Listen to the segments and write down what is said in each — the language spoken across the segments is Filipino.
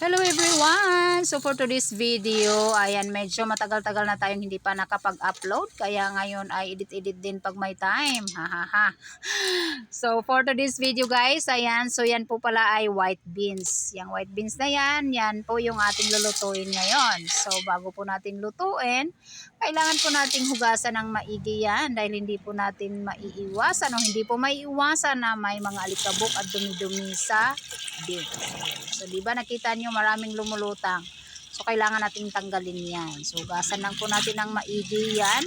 Hello everyone! So for today's video, ayan medyo matagal-tagal na tayong hindi pa nakapag-upload kaya ngayon ay edit-edit din pag may time. Ha. So for today's video guys, ayan so yan po pala ay white beans. Yang white beans na yan, yan po yung ating lulutuin ngayon. So bago po natin lutuin, kailangan po nating hugasan ng maigi yan dahil hindi po natin maiiwasan o hindi po maiiwasan na may mga alikabok at dumi-dumi sa beans. So, di ba nakita nyo maraming lumulutang. So, kailangan nating tanggalin yan. So, hugasan lang po natin ng maigi yan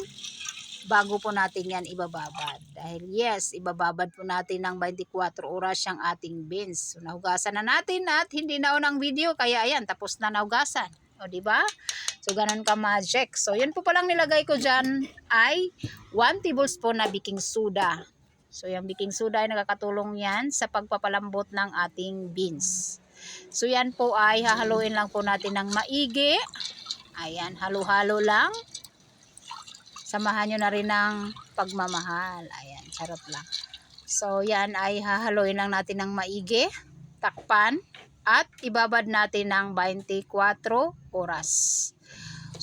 bago po natin yan ibababad. Dahil yes, ibababad po natin ng 24 oras yung ating beans. So, nahugasan na natin at hindi na unang video. Kaya ayan, tapos na nahugasan. O, di ba? So, ganun ka magic. So, yun po palang nilagay ko dyan ay 1 tablespoon na baking soda. So, yung baking soda ay nakakatulong yan sa pagpapalambot ng ating beans. So, yan po ay hahaluin lang po natin ng maigi. Ayan, halo-halo lang. Samahan nyo na rin ng pagmamahal. Ayan, charot lang. So, yan ay hahaluin lang natin ng maigi. Takpan. At ibabad natin ng 24 oras.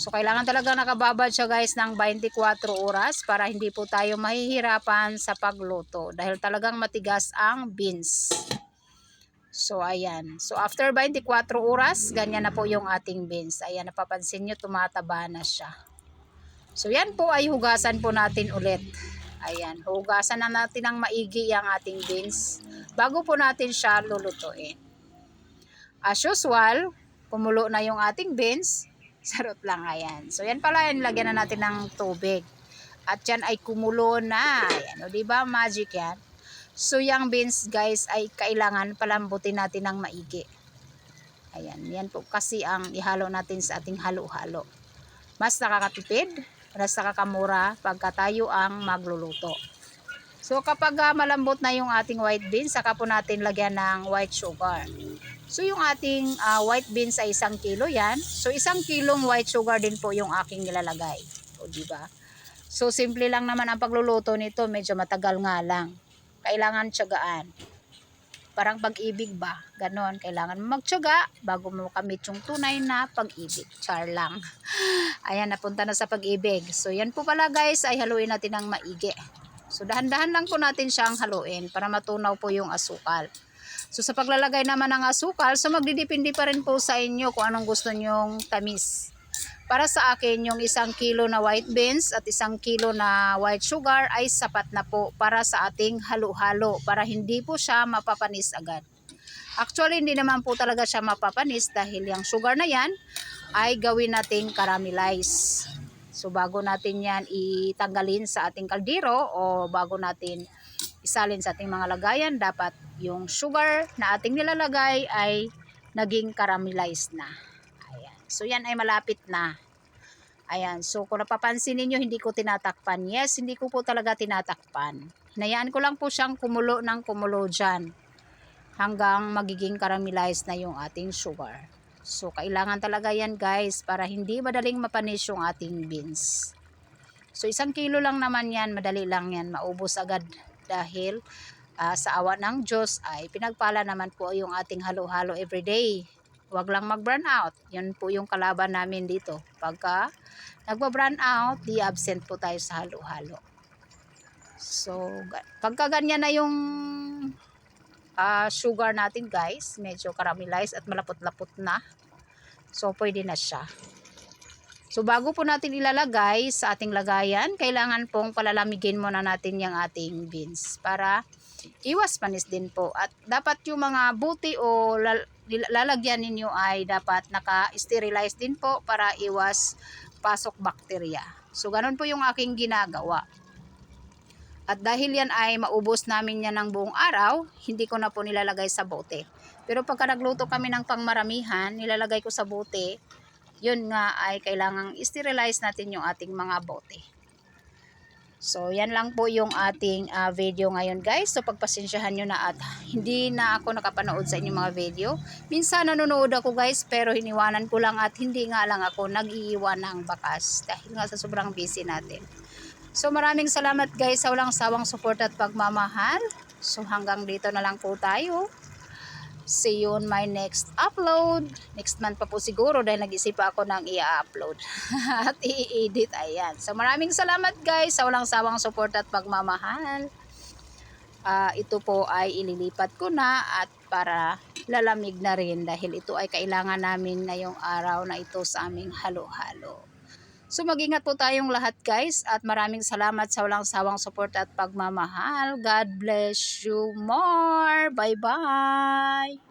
So, kailangan talaga nakababad siya guys ng 24 oras para hindi po tayo mahihirapan sa pagluto. Dahil talagang matigas ang beans. So, ayan. So, after 24 oras, ganyan na po yung ating beans. Ayan, napapansin nyo, tumataba na siya. So, yan po ay hugasan po natin ulit. Ayan, hugasan na natin ng maigi ang ating beans bago po natin siya lulutuin. As usual, kumulo na yung ating beans. Sarot lang, ayan. So, yan pala, yan, lagyan na natin ng tubig. At yan ay kumulo na. Ayan, o, diba? Magic yan. So, yung beans, guys, ay kailangan palambutin natin ng maigi. Ayan, yan po kasi ang ihalo natin sa ating halo-halo. Mas nakakatipid, mas nakakamura pagka tayo ang magluluto. So, kapag ah, malambot na yung ating white beans, saka po natin lagyan ng white sugar. So, yung ating ah, white beans ay isang kilo yan. So, isang kilong white sugar din po yung aking nilalagay. O, di ba? So, simple lang naman ang pagluluto nito. Medyo matagal nga lang kailangan tiyagaan. Parang pag-ibig ba? Ganon. Kailangan mo magtiyaga bago mo kamit yung tunay na pag-ibig. Char lang. Ayan, napunta na sa pag-ibig. So, yan po pala guys, ay haluin natin ng maigi. So, dahan-dahan lang po natin siyang haluin para matunaw po yung asukal. So, sa paglalagay naman ng asukal, so magdidepende pa rin po sa inyo kung anong gusto nyong tamis. Para sa akin, yung isang kilo na white beans at isang kilo na white sugar ay sapat na po para sa ating halo-halo para hindi po siya mapapanis agad. Actually, hindi naman po talaga siya mapapanis dahil yung sugar na yan ay gawin nating caramelize. So, bago natin yan itanggalin sa ating kaldero o bago natin isalin sa ating mga lagayan, dapat yung sugar na ating nilalagay ay naging caramelized na. So, yan ay malapit na. Ayan. So, kung napapansin ninyo, hindi ko tinatakpan. Yes, hindi ko po talaga tinatakpan. Hinayaan ko lang po siyang kumulo ng kumulo dyan hanggang magiging caramelized na yung ating sugar. So, kailangan talaga yan guys para hindi madaling mapanis yung ating beans. So, isang kilo lang naman yan. Madali lang yan. Maubos agad dahil ah, sa awa ng Diyos ay pinagpala naman po yung ating halo-halo everyday. Huwag lang mag-burn out. Yun po yung kalaban namin dito. Pagka nagba-burn out, di absent po tayo sa halo-halo. So, pagka ganyan na yung ah, sugar natin guys, medyo caramelized at malapot-lapot na. So, pwede na siya. So, bago po natin ilalagay sa ating lagayan, kailangan pong palalamigin muna natin yung ating beans para iwas panis din po. At dapat yung mga buti o lalagyan ninyo ay dapat naka-sterilize din po para iwas pasok bakterya. So, ganun po yung aking ginagawa. At dahil yan ay maubos namin yan ng buong araw, hindi ko na po nilalagay sa bote. Pero pagka nagluto kami ng pangmaramihan, nilalagay ko sa bote, yun nga ay kailangang sterilize natin yung ating mga bote. So, yan lang po yung ating ah, video ngayon guys. So, pagpasensyahan nyo na at hindi na ako nakapanood sa inyong mga video. Minsan nanonood ako guys pero hiniwanan ko lang at hindi nga lang ako nag-iiwan ng bakas dahil nga sa sobrang busy natin. So, maraming salamat guys sa walang sawang support at pagmamahal. So, hanggang dito na lang po tayo. See you on my next upload. Next month pa po siguro dahil nag-isip ako ng i-upload at i-edit. Ayan. So maraming salamat guys sa walang sawang support at pagmamahal. Ah, ito po ay ililipat ko na at para lalamig na rin dahil ito ay kailangan namin ngayong araw na ito sa aming halo-halo. So mag-ingat po tayong lahat guys at maraming salamat sa walang sawang support at pagmamahal. God bless you more. Bye-bye.